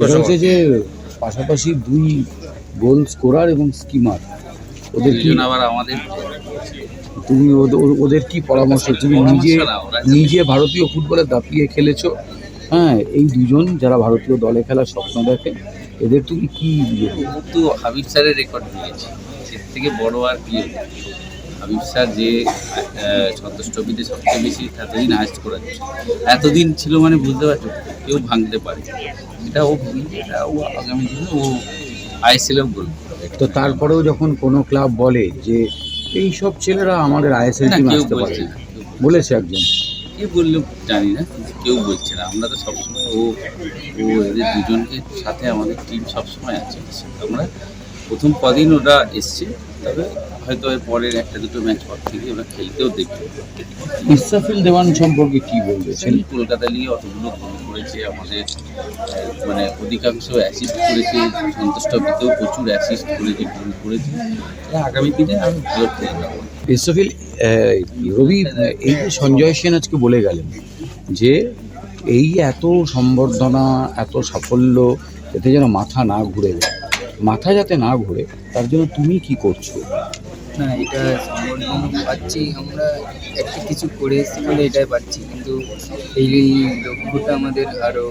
হচ্ছে যে পাশাপাশি দুই গোল স্কোরার এবং স্কিমার ওদের কি আবার আমাদের তুমি ওদের- কি পরামর্শ? তুমি নিজে নিজে ভারতীয় ফুটবলে দাপিয়ে খেলেছো হ্যাঁ এই দুজন যারা ভারতীয় দলে খেলার স্বপ্ন দেখে এদের তুমি কি ইয়ে তো হাবিব স্যারের রেকর্ড ভেঙেছে এর থেকে বড় আর কি হবে? হাবিব স্যার যে সন্তোষ ট্রফিতে সবচেয়ে বেশি এতদিন হাইস্ট করেছে এতদিন ছিল মানে বুঝতে পারছ? কেউ ভাঙতে পারে। এটা ও এটা ও আগামী দিনে ও আইএসএল বলবে। তো তারপরেও যখন কোনো ক্লাব বলে যে এই সব ছেলেরা আমাদের আইএসএল টিমে কেউ আসতে পারে বলেছে একজন। কে বলল জানি না কেউ বলছে না। আমরা তো সবসময় ও ও এদের দুজনকে সাথে আমাদের টিম সবসময় আছে। আমরা প্রথম কদিন ওরা এসছে তবে হয়তো এর পরের একটা দুটো ম্যাচ পর থেকে ওরা খেলতেও দেখবে। ইসরাফিল দেওয়ান সম্পর্কে কি বলবে? সেই কলকাতা লিগে অতগুলো গোল করেছে আমাদের মানে অধিকাংশ অ্যাসিস্ট করেছে সন্তোষ ট্রফিতেও প্রচুর অ্যাসিস্ট করেছে গোল করেছে। আগামী দিনে আমি ভালো খেলতে ইসরাফিল আহ, রবি এই যে সঞ্জয় সেন আজকে বলে গেলেন যে এই এত সম্বর্ধনা এত সাফল্য এতে যেন মাথা না ঘুরে যায়। মাথা যাতে না ঘুরে তার জন্য তুমি কি করছ? না এটা পাচ্ছি আমরা একটা কিছু করে এসেছি বলে এটাই পাচ্ছি কিন্তু এই লক্ষ্যটা আমাদের আরও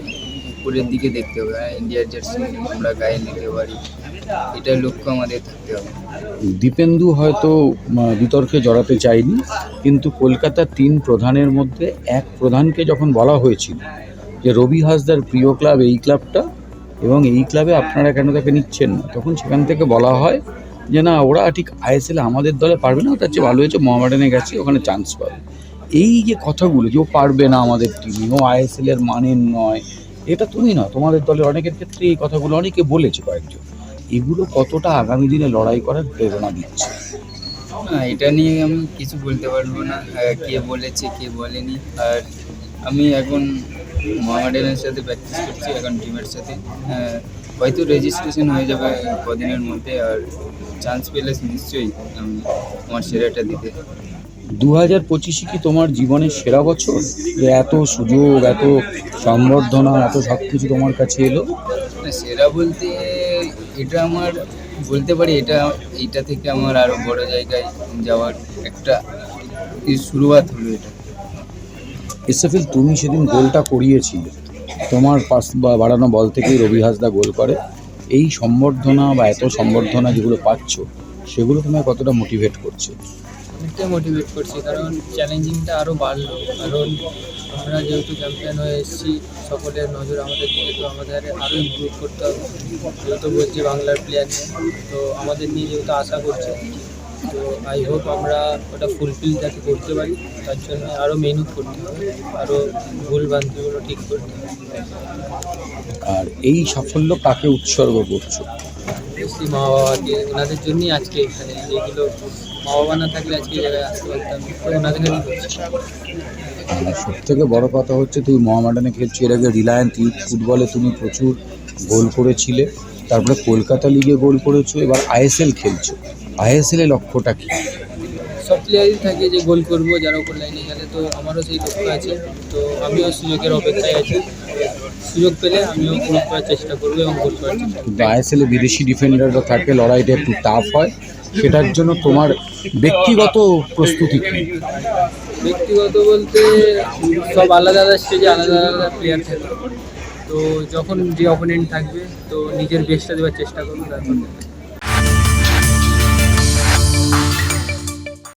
উপরের দিকে দেখতে হবে ইন্ডিয়ার জার্সি আমরা গায়ে নিতে পারি এটার লক্ষ্য আমাদের থাকতে হবে। দীপেন্দু হয়তো বিতর্কে জড়াতে চায়নি কিন্তু কলকাতার তিন প্রধানের মধ্যে এক প্রধানকে যখন বলা হয়েছিল যে রবি হাসদার প্রিয় ক্লাব এই ক্লাবটা এবং এই ক্লাবে আপনারা কেন তাকে নিচ্ছেন না? তখন সেখান থেকে বলা হয় যে, না, ওরা ঠিক আইএসএল আমাদের দলে পারবে না, তার চেয়ে ভালো হয়েছে মোহামেডানে গেছে ওখানে চান্স পাবে। এই যে কথাগুলো, যে, ও পারবে না আমাদের টিমে ও আইএসএল এর মানের নয়, এটা তুমি না, তোমাদের দলের অনেকের ক্ষেত্রে এই কথাগুলো অনেকে বলেছে কয়েকজন। এগুলো কতটা আগামী দিনে লড়াই করার প্রেরণা দিচ্ছে? না, এটা নিয়ে আমি কিছু বলতে পারব না। কে বলেছে, কে বলেনি, আর আমি এখন মোহামেডানের সাথে প্র্যাকটিস করছি এখন টিমের সাথে। হয়তো রেজিস্ট্রেশন হয়ে যাবে কদিনের মধ্যে আর চান্স পেলে নিশ্চয়ই আমি আমার সেরাটা দিতে। দু হাজার পঁচিশে কি তোমার জীবনের সেরা বছর? যে এত সুযোগ এত সম্বর্ধনা এত সব কিছু তোমার কাছে এলো? সেরা বলতে এটা আমার বলতে পারি এটা এইটা থেকে আমার আরও বড় জায়গায় যাওয়ার একটা শুরুয়াত হলো এটা। ইসরাফিল তুমি সেদিন গোলটা করিয়েছিলে। তোমার পাস বাড়ানো বল থেকেই রবি হাসদা গোল করে। এই সম্বর্ধনা বা এত সম্বর্ধনা যেগুলো পাচ্ছ, সেগুলো তোমায় কতটা মোটিভেট করছে? অনেকটাই মোটিভেট করছে, কারণ চ্যালেঞ্জিংটা আরও বাড়লো। কারণ আমরা যেহেতু চ্যাম্পিয়ন হয়ে এসেছি, সকলের নজর আমাদের দিকে, তো আমাদের আরও ইমপ্রুভ করতে হবে। যেহেতু বলছি বাংলার প্লেয়ার তো আমাদের নিয়ে যেহেতু আশা করছে তো আই হোপ আমরা ওটা ফুলফিল যাতে করতে পারি তার জন্য আরও মেহনত করতে হবে আরও ভুল ভ্রান্তিগুলো ঠিক করতে হবে। আর এই সাফল্য কাকে উৎসর্গ করছ? বেশি মা বাবাকে ওনাদের জন্যই আজকে এখানে যেগুলো মা বাবা না থাকলে আজকে এই জায়গায় আসতে পারতাম। তো আর সব থেকে বড় কথা হচ্ছে তুমি মোহামেডানে খেলছো এর আগে রিলায়েন্স ইউথ ফুটবলে তুমি প্রচুর গোল করেছিলে তারপরে কলকাতা লিগে গোল করেছ এবার আইএসএল খেলছো। আইএসএল এর লক্ষ্যটা কি? সব প্লেয়ারই থাকে যে গোল করব যারা উপর লাইনে গেলে তো আমারও সেই লক্ষ্য আছে। তো আমিও সুযোগের অপেক্ষায় আছি। সুযোগ পেলে আমিও গোল করার চেষ্টা করব এবং গোল করার চেষ্টা আইএসএল এ বিদেশি ডিফেন্ডাররা থাকে লড়াইটা একটু টাফ হয়। সেটার জন্য তোমার ব্যক্তিগত প্রস্তুতি কি? ব্যক্তিগত বলতে সব আলাদা আলাদা স্টেজে আলাদা আলাদা প্লেয়ার থাকে। তো যখন যে অপোনেন্ট থাকবে তো নিজের বেস্টটা দেওয়ার চেষ্টা করব তারপর।